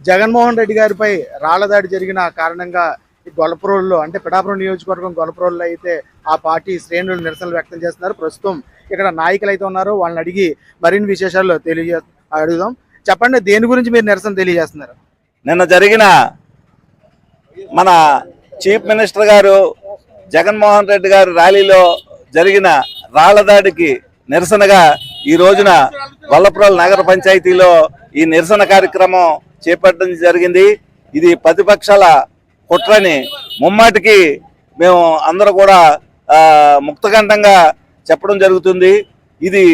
జగన్మోహన్ రెడ్డి గారిపై రాళ్ళదాడి జరిగిన కారణంగా ఈ అంటే పిఠాపురం నియోజకవర్గం గొల్లపురంలో అయితే ఆ పార్టీ శ్రేణులు నిరసనలు వ్యక్తం చేస్తున్నారు. ప్రస్తుతం ఇక్కడ నాయకులు అయితే ఉన్నారు. వాళ్ళని అడిగి మరిన్ని విశేషాలు తెలియజే అడుగుదాం. చెప్పండి దేని గురించి మీరు నిరసన తెలియజేస్తున్నారు? నిన్న జరిగిన మన చీఫ్ మినిస్టర్ గారు జగన్మోహన్ రెడ్డి గారు ర్యాలీలో జరిగిన రాళ్ళ దాడికి నిరసనగా ఈ రోజున గొల్లపురాలు నగర పంచాయతీలో ఈ నిరసన కార్యక్రమం చేపట్టడం జరిగింది. ఇది ప్రతిపక్షాల కుట్రని ముమ్మాటికి మేము అందరూ కూడా ముక్తకంఠంగా చెప్పడం జరుగుతుంది. ఇది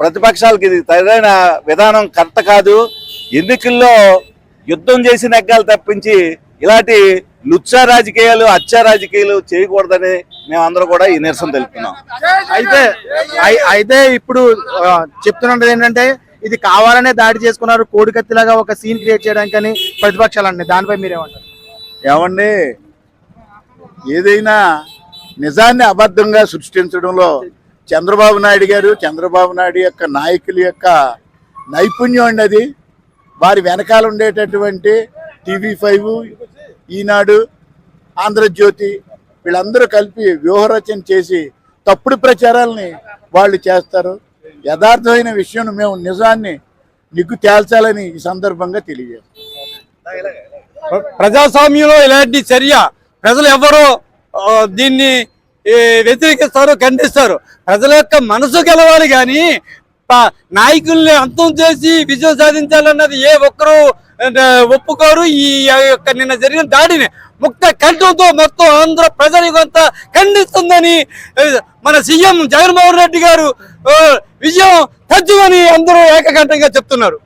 ప్రతిపక్షాలకి ఇది సరైన విధానం కరెక్ట్ కాదు. ఎన్నికల్లో యుద్ధం చేసి నగ్గాలు తప్పించి ఇలాంటి లుచ్చా రాజకీయాలు అచ్చా రాజకీయాలు చేయకూడదని మేమందరూ కూడా ఈ నిరసన తెలుపుతున్నాం. అయితే అయితే ఇప్పుడు చెప్తున్నది ఏంటంటే ఇది కావాలనే దాడి చేసుకున్నారు కోడికత్తిలాగా ఒక సీన్ క్రియేట్ చేయడానికని ప్రతిపక్షాలు అండి దానిపై మీరేమంటారు? ఏమండి? ఏదైనా నిజాన్ని అబద్ధంగా సృష్టించడంలో చంద్రబాబు నాయుడు గారు చంద్రబాబు నాయుడు యొక్క నాయకుల యొక్క నైపుణ్యం అండి అది. వారి వెనకాల ఉండేటటువంటి టీవీ ఫైవ్ ఈనాడు ఆంధ్రజ్యోతి వీళ్ళందరూ కలిపి వ్యూహరచన చేసి తప్పుడు ప్రచారాలని వాళ్ళు చేస్తారు. యథార్థమైన విషయం మేము నిజాన్ని నిగ్గు తేల్చాలని ఈ సందర్భంగా తెలియజేస్తాం. ప్రజాస్వామ్యంలో ఇలాంటి చర్య ప్రజలు ఎవరో దీన్ని వ్యతిరేకిస్తారు ఖండిస్తారు ప్రజల యొక్క మనసు గెలవాలి కానీ నాయకుల్ని అంతం చేసి విజయం సాధించాలన్నది ఏ ఒక్కరు ఒప్పుకోరు. ఈ యొక్క నిన్న జరిగిన దాడిని ముక్త కంఠంతో మొత్తం ఆంధ్ర ప్రజలకంతా ఖండిస్తుందని మన సీఎం జగన్మోహన్ రెడ్డి గారు విజయం తజ్జుమని అందరూ ఏకకంఠంగా చెప్తున్నారు.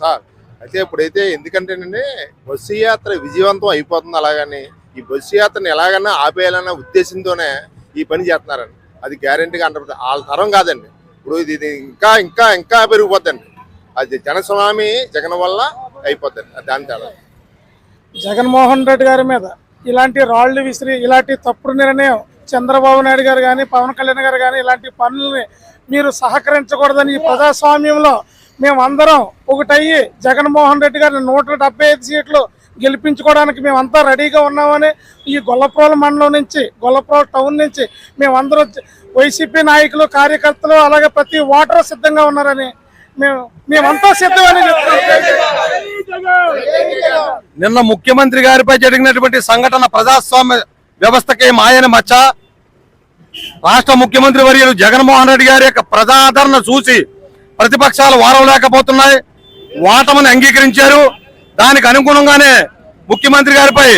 సార్ అయితే ఇప్పుడైతే ఎందుకంటేనండి బస్సు యాత్ర విజయవంతం అయిపోతుంది అలాగని ఈ బస్సు యాత్రని ఎలాగైనా ఆపేయాలన్న ఉద్దేశంతోనే ఈ పని చేస్తున్నారండి. అది గ్యారంటీగా అంటారు. వాళ్ళ తరం కాదండి. ఇప్పుడు ఇది ఇంకా ఇంకా ఇంకా పెరిగిపోద్దండి. అది జనస్వామి జగన్ వల్ల అయిపోద్దండి. అది దాని తేడా. జగన్మోహన్ రెడ్డి గారి మీద ఇలాంటి రాళ్ళు విసిరి ఇలాంటి తప్పుడు నిర్ణయం చంద్రబాబు నాయుడు గారు కానీ పవన్ కళ్యాణ్ గారు కానీ ఇలాంటి పనుల్ని మీరు సహకరించకూడదని ఈ ప్రజాస్వామ్యంలో మేమందరం ఒకటయ్యి జగన్మోహన్ రెడ్డి గారిని నూట డెబ్బై ఐదు సీట్లు గెలిపించుకోవడానికి మేమంతా రెడీగా ఉన్నామని ఈ గొల్లప్రోల మండలం నుంచి గొల్లప్రోల టౌన్ నుంచి మేమందరం వైసీపీ నాయకులు కార్యకర్తలు అలాగే ప్రతి ఓటర్ సిద్ధంగా ఉన్నారని మేము మేమంతా సిద్ధమని నిన్న ముఖ్యమంత్రి గారిపై జరిగినటువంటి సంఘటన ప్రజాస్వామ్య వ్యవస్థకి మాయని మచ్చ. రాష్ట్ర ముఖ్యమంత్రి వర్యులు జగన్మోహన్ రెడ్డి గారి యొక్క ప్రజాదరణ చూసి ప్రతిపక్షాలు వారం లేకపోతున్నాయి. వాటమని అంగీకరించారు. దానికి అనుగుణంగానే ముఖ్యమంత్రి గారిపై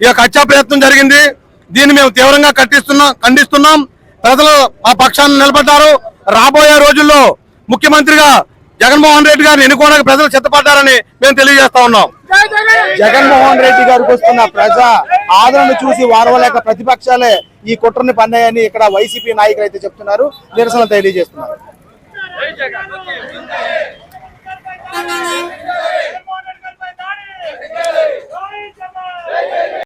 ఈ యొక్క హత్యా ప్రయత్నం జరిగింది. దీన్ని మేము తీవ్రంగా కట్టిస్తున్నాం ఖండిస్తున్నాం. ప్రజలు ఆ పక్షాన్ని నిలబడ్డారు. రాబోయే రోజుల్లో ముఖ్యమంత్రిగా జగన్మోహన్ రెడ్డి గారిని ఎన్నుకోవడానికి ప్రజలు సిద్ధపడ్డారని మేము తెలియజేస్తా ఉన్నాం. జగన్మోహన్ రెడ్డి గారికి వస్తున్న ప్రజా ఆదరణ చూసి వారవలేక ప్రతిపక్షాలే ఈ కుట్రని పన్నాయని ఇక్కడ వైసీపీ నాయకులు అయితే చెప్తున్నారు నిరసన తెలియజేస్తున్నారు.